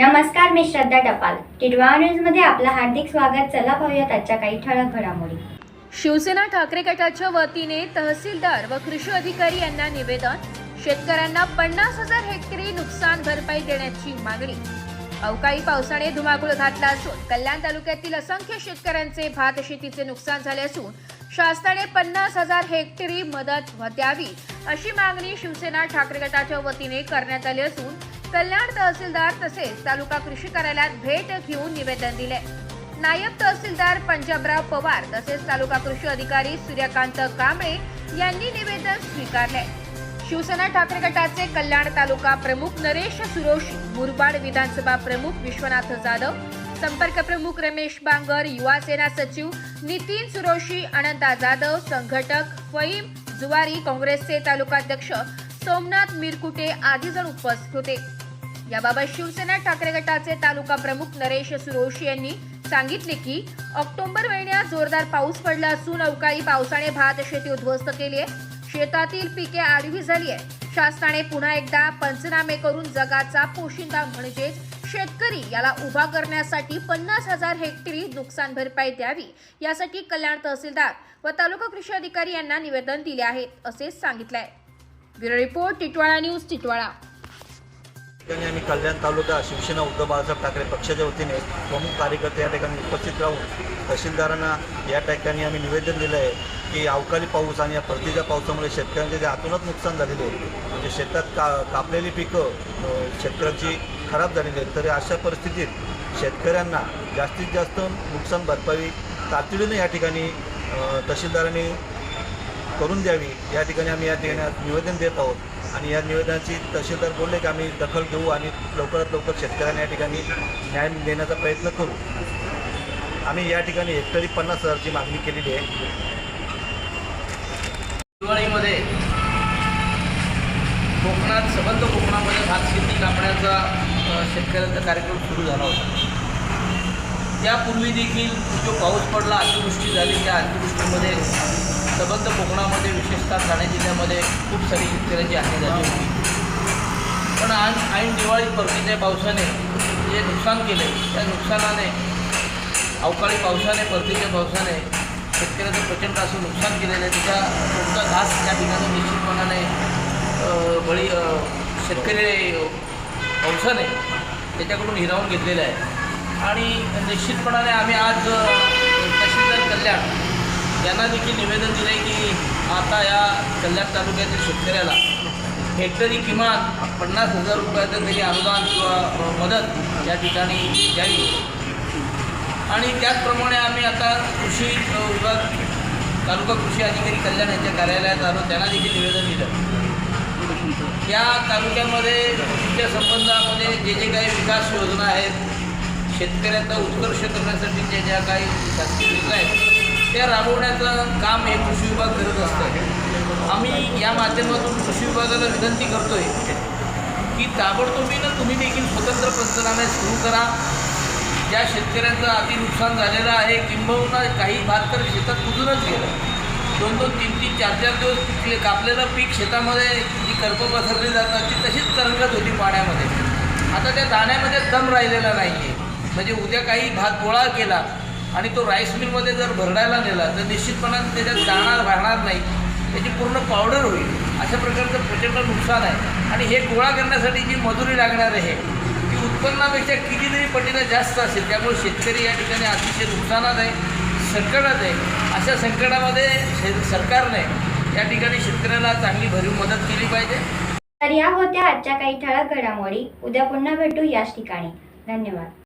नमस्कार मी श्रद्धा टपाल. टिडवा न्यूजमध्ये आपलं हार्दिक स्वागत. चला पाहूयात आजच्या काही ठळक घडामोडी. शिवसेना ठाकरे गटाच्या वतीने तहसीलदार व कृषी अधिकारी यांना निवेदन शेतकऱ्यांना पन्नास हजार हेक्टरी नुकसान भरपाई देण्याची मागणी. अवकाळी पावसाने धुमाकूळ घातला असून कल्याण तालुक्यातील असंख्य शेतकऱ्यांचे भात शेतीचे नुकसान झाले असून शासनाने पन्नास हजार हेक्टरी मदत द्यावी अशी मागणी शिवसेना ठाकरे गटाच्या वतीने करण्यात आली असून कल्याण तहसीलदार तसेच तालुका कृषी कार्यालयात भेट घेऊन निवेदन दिले. नायब तहसीलदार पंजाबराव पवार तसेच तालुका कृषी अधिकारी सूर्यकांत कांबळे यांनी निवेदन स्वीकारले. शिवसेना ठाकरे गटाचे कल्याण तालुका प्रमुख नरेश सुरोशी मुरबाड विधानसभा प्रमुख विश्वनाथ जाधव संपर्क प्रमुख रमेश बांगर युवा सेना सचिव नितीन सुरोशी अनंता जाधव संघटक फईम जुवारी काँग्रेसचे तालुकाध्यक्ष सोमनाथ मिरकुटे आदी जण उपस्थित होते. याबाबत शिवसेना ठाकरे गटाचे तालुका प्रमुख नरेश सुरोशी यांनी सांगितले की ऑक्टोबर महिन्यात जोरदार पाऊस पडला असून अवकाळी पावसाने भात शेती उद्ध्वस्त केली आहे शेतातील पिके आडवी झाली आहे शासनाने पुन्हा एकदा पंचनामे करून जगाचा पोशिंदा म्हणजेच शेतकरी याला उभा करण्यासाठी पन्नास हजार हेक्टरी नुकसान भरपाई द्यावी यासाठी कल्याण तहसीलदार व तालुका कृषी अधिकारी यांना निवेदन दिले आहे असे सांगितले आहे bureau report Titwala news Titwala. ठिकाणी आम्ही कल्याण तालुका शिवसेना उद्धव बाळासाहेब ठाकरे पक्षाच्या वतीने प्रमुख कार्यकर्ते या ठिकाणी उपस्थित राहून तहसीलदारांना या ठिकाणी आम्ही निवेदन दिलं आहे की अवकाळी पाऊस आणि या परतीच्या पावसामुळे शेतकऱ्यांचे जे आतूनच नुकसान झालेले आहे म्हणजे शेतात का कापलेली पिकं शेतकऱ्यांची खराब झालेली आहेत तर अशा परिस्थितीत शेतकऱ्यांना जास्तीत जास्त नुकसान भरपाई तातडीनं या ठिकाणी तहसीलदारांनी करून द्यावी. या ठिकाणी आम्ही या ठिकाणी निवेदन देत आहोत. आणि या निवेदनाची तहसीलदार बोलले की आम्ही दखल घेऊ आणि लवकरात लवकर शेतकऱ्यांना या ठिकाणी न्याय देण्याचा प्रयत्न करू. आम्ही या ठिकाणी हेक्टरी पन्नास हजारची मागणी केलेली आहे. दिवाळीमध्ये कोकणात सबंध कोकणामध्ये भात शेती कापण्याचा शेतकऱ्यांचा कार्यक्रम सुरू झाला होता. त्यापूर्वी देखील जो पाऊस पडला अतिवृष्टी झाली. त्या अतिवृष्टीमध्ये सबंध कोकणामध्ये विशेषतः ठाणे जिल्ह्यामध्ये खूप सारी शेतकऱ्यांची हानी झाली होती. पण आज ऐन दिवाळी परतीच्या पावसाने जे नुकसान केले त्या नुकसानाने अवकाळी पावसाने परतीच्या पावसाने शेतकऱ्याचं प्रचंड असं नुकसान केलेलं आहे. त्याच्या कोणता घास त्या ठिकाणी निश्चितपणाने बळी शेतकरी पावसाने त्याच्याकडून हिरावून घेतलेलं आहे. आणि निश्चितपणाने आम्ही आज तहसीलदार कल्याण यांना देखील निवेदन दिलं आहे की आता या कल्याण तालुक्यातील शेतकऱ्याला हेक्टरी किमान पन्नास हजार रुपयाचं तरी अनुदान किंवा मदत या ठिकाणी द्यावी. आणि त्याचप्रमाणे आम्ही आता कृषी विभाग तालुका कृषी अधिकारी कल्याण यांच्या कार्यालयात आलो. त्यांना देखील निवेदन दिलं. या तालुक्यामध्ये कृषीच्या संबंधामध्ये जे जे काही विकास योजना आहेत शेतकऱ्याचा उत्कर्ष करण्यासाठी ज्या ज्या काही शासकीय योजना आहेत त्या राबवण्याचं काम हे कृषी विभाग करत असतं. आम्ही या माध्यमातून कृषी विभागाला विनंती करतोय की ताबडतोबीनं तुम्ही देखील स्वतंत्र पंचनामे सुरू करा. ज्या शेतकऱ्यांचं अति नुकसान झालेलं आहे किंबहुना काही भात तर शेतात कुजूनच गेलं. दोन दोन तीन तीन चार चार दिवस पिकले कापलेलं पीक शेतामध्ये जी कर्प पसरली जातात ती तशीच तरंगत होती पाण्यामध्ये. आता त्या दाण्यामध्ये दम राहिलेला नाही आहे म्हणजे उद्या काही भात गोळा केला आणि तो राईस मिलमध्ये जर भरडायला नेला तर निश्चितपणाने त्याच्यात दाणा राहणार नाही. त्याची पूर्ण पावडर होईल. अशा प्रकारचं प्रचंड नुकसान आहे. आणि हे गोळा करण्यासाठी जी मजुरी लागणार आहे ती उत्पन्नापेक्षा कितीतरी पटीनं जास्त असेल. त्यामुळे शेतकरी या ठिकाणी अतिशय नुकसानात आहे संकटात आहे. अशा संकटामध्ये शे सरकारने या ठिकाणी शेतकऱ्याला चांगली भरीव मदत केली पाहिजे. तर या होत्या आजच्या काही ठळक घडामोडी. उद्या पुन्हा भेटू याच ठिकाणी. धन्यवाद.